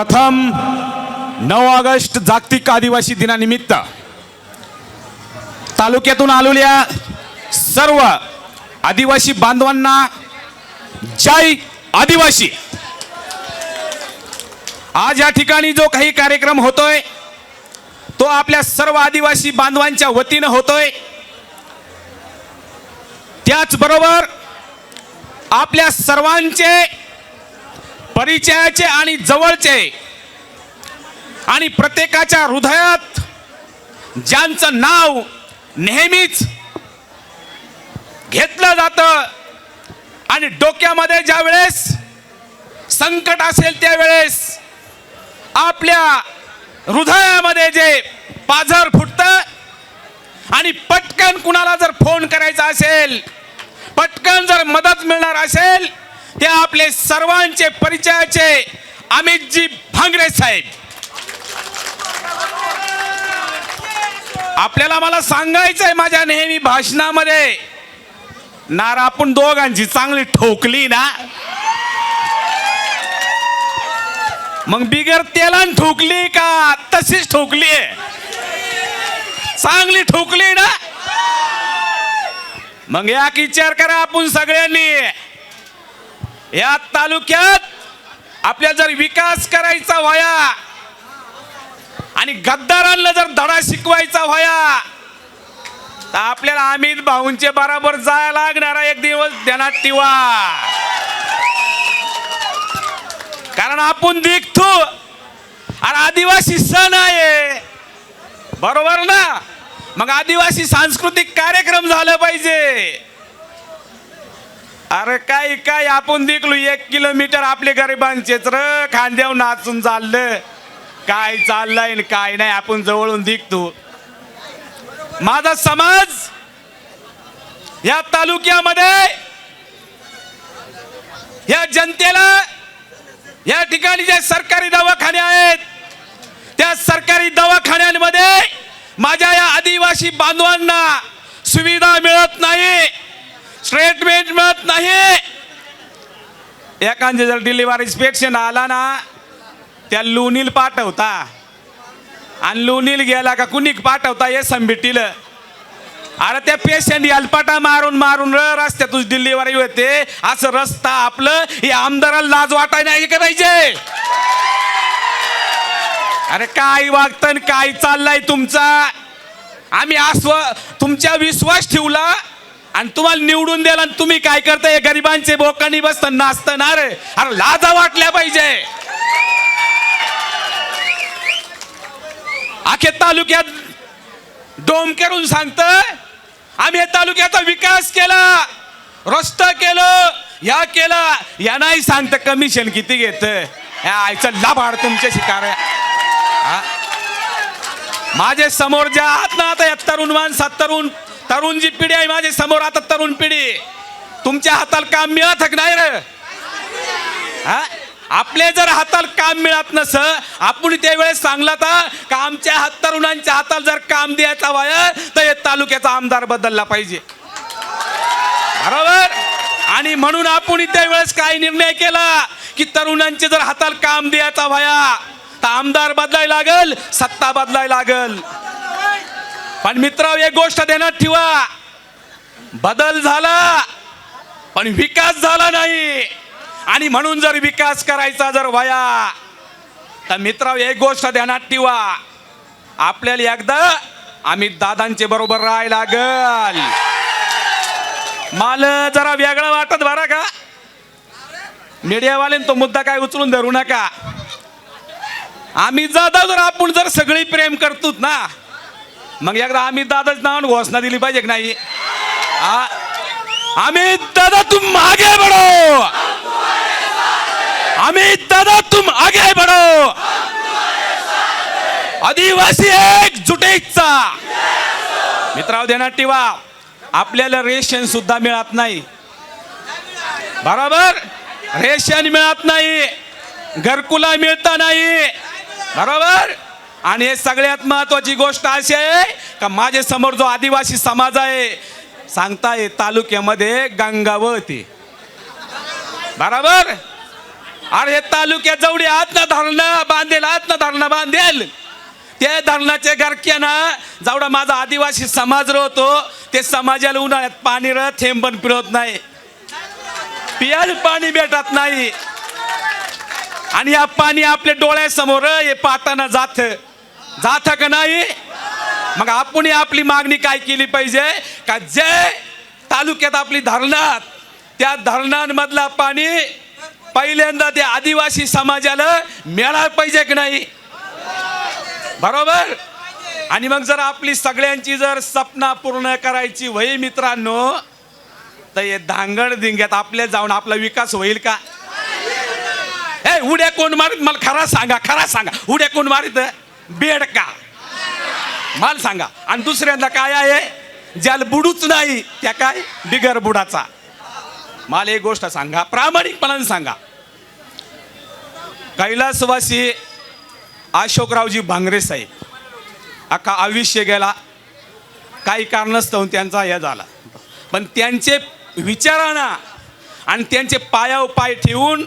प्रथम नऊ ऑगस्ट जागतिक आदिवासी दिनानिमित्त तालुक्यातून आलेल्या सर्व आदिवासी बांधवांना जय आदिवासी. आज या ठिकाणी जो काही कार्यक्रम होतोय तो आपल्या सर्व आदिवासी बांधवांच्या वतीनं होतोय. त्याचबरोबर आपल्या सर्वांचे परिचयाचे आणि जवळचे आणि प्रत्येकाच्या हृदयात ज्यांचं नाव नेहमीच घेतलं जातं आणि डोक्यामध्ये ज्या वेळेस संकट असेल त्यावेळेस आपल्या हृदयामध्ये जे पाझर फुटतं आणि पटकन कुणाला जर फोन करायचा असेल पटकन जर मदत मिळणार असेल ते आपले सर्वांचे परिचयाचे अमितजी भांगरे साहेब. आपल्याला मला सांगायचंय माझ्या नेहमी भाषणामध्ये. नारा आपण दोघांची चांगली ठोकली ना. मग बिगर तेलान ठोकली का तशीच ठोकली चांगली ठोकली ना. मग याक विचार करा आपण सगळ्यांनी. या तालुक्यात आपल्या जर विकास करायचा व्हाया आणि गद्दारांना जर धडा शिकवायचा व्हाया तर आपल्याला अमित भाऊंचे बराबर जायला लागणारा एक दिवस ध्यानात ठेवा कारण आपण देखतो अरे आदिवासी सण आहे. बरोबर ना? मग आदिवासी सांस्कृतिक कार्यक्रम झालं पाहिजे. अरे काय काय आपण दिखलो एक किलोमीटर आपले गरिबांचेच र खांद्यावर नाचून चाललं. काय चाललंय काय नाही आपण जवळून दिखतो. माझा समाज या तालुक्यामध्ये या जनतेला या ठिकाणी जे सरकारी दवाखाने आहेत त्या सरकारी दवाखान्यांमध्ये माझ्या या आदिवासी बांधवांना सुविधा मिळत नाही. ट्रीटमेंट मिळत नाही. एखादे जर डिलिव्हरी पेशंट आला ना त्या लोणील पाठवता. आणि लोणील गेला का कुणी पाठवता हे संबिटील अरे त्या पेशंट यालपाटा मारून मारून र रस्त्यातून डिलिव्हरी होते. असं रस्ता आपलं हे आमदाराला लाज वाटाय नाही करायचे अरे काय वागतं आणि काय चाललंय तुमचा? आम्ही आस्व तुमच्या विश्वास ठेवला. आणि तुम्हाला निवडून द्याल आणि तुम्ही काय करताय गरिबांचे बोकांनी बसतं नाचतं ना रे. अरे लाजा वाटल्या पाहिजे. अखे तालुक्यात डोम करून सांगत आम्ही या तालुक्याचा विकास केला रस्त केलं या केला. या नाही सांगत कमिशन किती घेत आयचं आईचं लाभाड तुमच्या शिकार माझे समोर ज्या आहात ना आता या तरुण माणसात तरुण तरुण जी पिढी आहे माझी समोर आता तरुण पिढी. तुमच्या हाताला काम मिळत नाही रे? हा? आपले जर हाताला काम मिळत नस आपण त्यावेळेस सांगला तर का आमच्या हात तरुणांच्या हाताला जर काम द्यायचा वाय तर हे तालुक्याचा आमदार बदलला पाहिजे. बरोबर? आणि म्हणून आपण त्यावेळेस काय निर्णय केला की तरुणांचे जर हाताला काम द्यायचा व्हाया तर आमदार बदलायला लागल सत्ता बदलायला लागल. पण मित्र एक गोष्ट देण्यात ठेवा. बदल झाला पण विकास झाला नाही. आणि म्हणून जर विकास करायचा जर वया तर मित्र एक गोष्ट ध्यानात ठेवा. आपल्याला एकदा आम्ही दादांचे बरोबर राहायला लागल. मला जरा वेगळं वाटत बरा का? मीडियावाले तो मुद्दा काय उचलून धरू नका. आम्ही जादा जर आपण जर सगळी प्रेम करतो ना मग एकदा आम्ही दादाच नावानं घोषणा दिली पाहिजे की नाही? आ- अमित दादा तुम मागे बडो अमित दादा तुम आगे बडो आदिवासी एकजुटीचा! मित्राव देण्यात टिवा. आपल्याला रेशन सुद्धा मिळत नाही. बरोबर? रेशन मिळत नाही. घरकुला मिळता नाही. बरोबर? आणि हे सगळ्यात महत्वाची गोष्ट अशी आहे का माझे समोर जो आदिवासी समाज आहे सांगताय तालुक्यामध्ये गंगावती. बरोबर? अरे हे तालुक्यात जेवढी आत ना धरणं बांधेल आत ना धरणं बांधेल. त्या धरणाच्या गारक्यानं जेवढा माझा आदिवासी समाज राहतो ते समाजाला उन्हाळ्यात पाणी रह थेंब पण पिरवत नाही. पियाल पाणी भेटत नाही. आणि या पाणी आपल्या डोळ्यासमोर हे पाहताना जात. जात का नाही? मग आपण आपली मागणी काय केली पाहिजे? का जे तालुक्यात आपली धरणात त्या धरणांमधला पाणी पहिल्यांदा त्या आदिवासी समाजाला मिळायला पाहिजे की नाही? बरोबर? आणि मग जर आपली सगळ्यांची जर सपना पूर्ण करायची वही मित्रांनो तर हे धांगड दिंग्यात आपल्या जाऊन आपला विकास होईल का? हे उड्या कोण मारित? मला खरा सांगा खरा सांगा. उड्या कोण मारित? बेड का सांगा. आणि दुसऱ्यांदा काय आहे? ज्याला बुडूच नाही त्या काय? बिगर बुडाचा. मला एक गोष्ट सांगा. प्रामाणिकपणाने सांगा. कैलासवासी अशोकरावजी भांगरे साहेब अख्खा आयुष्य गेला. काही कारणास्तव त्यांचा हे झाला. पण त्यांचे विचारांना आणि त्यांचे पायाव पाय ठेवून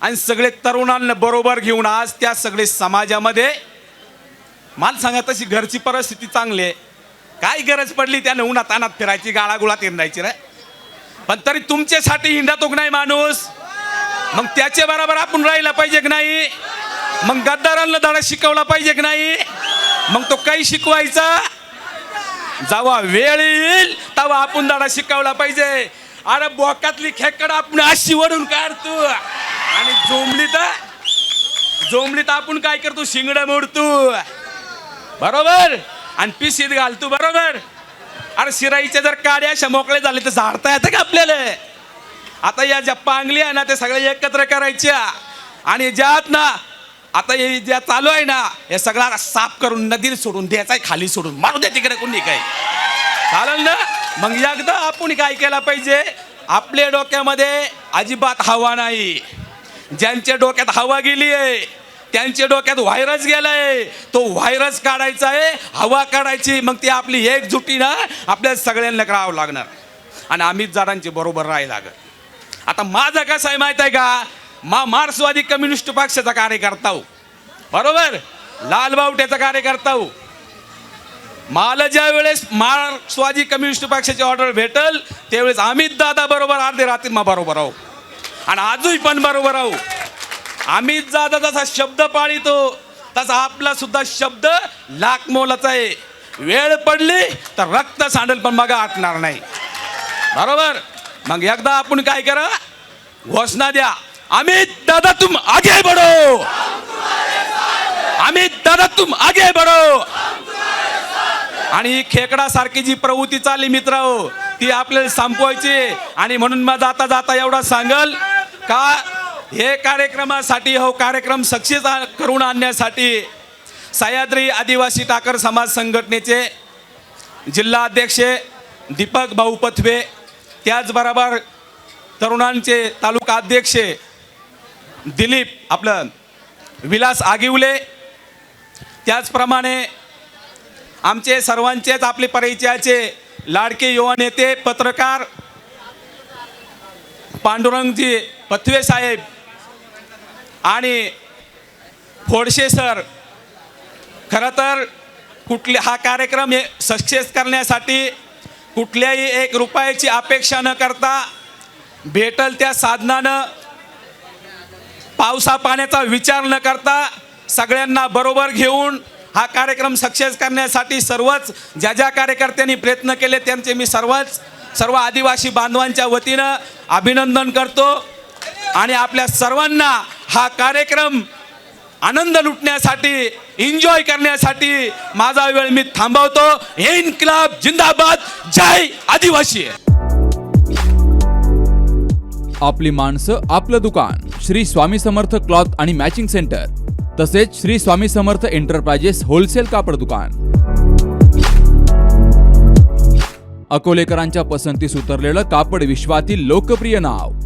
आणि सगळे तरुणांना बरोबर घेऊन आज त्या सगळे समाजामध्ये मला सांगा तशी घरची परिस्थिती चांगली आहे. काय गरज पडली त्यानं उन्हात अनात फिरायची गाळागुळात हिंडायची रे? पण तरी तुमच्यासाठी हिंडतो की नाही माणूस. मग त्याच्या बरोबर आपण राहिला पाहिजे की नाही? मग गद्दारांना धडा शिकवला पाहिजे की नाही? मग तो काही शिकवायचा? जेव्हा वेळ येईल तेव्हा आपण धडा शिकवला पाहिजे. अरे बोकातली खेकड आपण अशी वडून काढतो. आणि जोमली तर जोमली तर आपण काय करतो? शिंगडं मोडतो. बरोबर? आणि पिशीत घालतो बरोबर? अरे शिराईच्या जर काड्या अशा मोकळे झाले तर झाडता येतं का आपल्याला? आता या ज्या पांगली आहे ना ते सगळ्या एकत्र करायच्या. आणि ज्यात ना आता हे ज्या चालू आहे ना हे सगळा साफ करून नदीला सोडून द्यायचा खाली सोडून. मारू द्या तिकडे कोणी काय. चालेल ना? मग एकदा आपण काय केला पाहिजे आपल्या डोक्यामध्ये अजिबात हवा नाही. ज्यांच्या डोक्यात हवा गेली आहे त्यांच्या डोक्यात व्हायरस गेलाय. तो व्हायरस काढायचा आहे हवा काढायची मग ती आपली एकजुटी ना आपल्या सगळ्यांना करावं लागणार. आणि अमित जाडांची बरोबर राहायला लागत आता माझं कसं आहे माहीत आहे का? मा मार्क्सवादी कम्युनिस्ट पक्षाचा कार्यकर्ता हो. बरोबर? लाल बावट्याचा कार्यकर्ता हो. मला ज्या वेळेस मार्क्सवादी कम्युनिस्ट पक्षाची ऑर्डर भेटल त्यावेळेस अमित दादा बरोबर अर्धे रात्री मा बरोबर आहो. आणि आजही पण बरोबर आहो. अमित दादा जसा शब्द पाळितो तसा आपला सुद्धा शब्द लाख मोलाचा आहे. वेळ पडली तर रक्त सांडेल पण मग आटणार नाही. बरोबर? मग एकदा आपण काय करा? घोषणा द्या. अमित दादा तुम आगे बढो. अमित दादा तुम आगे बढो. आणि ही खेकडासारखी जी प्रवृत्ती चालली मित्र हो, ती आपल्याला संपवायची आणि म्हणून मग जाता जाता एवढा सांगल का हे कार्यक्रमासाठी हो कार्यक्रम सक्सेस करून आणण्यासाठी सह्याद्री आदिवासी टाकर समाज संघटनेचे जिल्हा अध्यक्ष दीपक भाऊ पथवे त्याचबरोबर तरुणांचे तालुका अध्यक्ष दिलीप आपलं विलास आगिवले. त्याचप्रमाणे आमचे सर्वांचेच आपले परिचयाचे लाडके युवा नेते पत्रकार पांडुरंगजी पथवे साहेब आणि फोडशे सर खरं तर कुठले हा कार्यक्रम हे सक्सेस करण्यासाठी कुठल्याही एक रुपयाची अपेक्षा न करता भेटल त्या साधनानं पावसा पाण्याचा विचार न करता सगळ्यांना बरोबर घेऊन हा कार्यक्रम सक्सेस करण्यासाठी सर्वच ज्या ज्या कार्यकर्त्यांनी प्रयत्न केले त्यांचे मी सर्वच सर्व आदिवासी बांधवांच्या वतीनं अभिनंदन करतो. आणि आपल्या सर्वांना हा कार्यक्रम आनंद लुटण्यासाठी एन्जॉय करण्यासाठी माझा वेळ मी थांबवतो. इन्क्लाब जिंदाबाद. जय आदिवासी. आपली माणसं आपलं दुकान. श्री स्वामी समर्थ क्लॉथ आणि मॅचिंग सेंटर. तसेच श्री स्वामी समर्थ एंटरप्राइजेस होलसेल कापड दुकान. अकोलेकरांच्या पसंतीस उतरलेलं कापड विश्वातील लोकप्रिय नाव.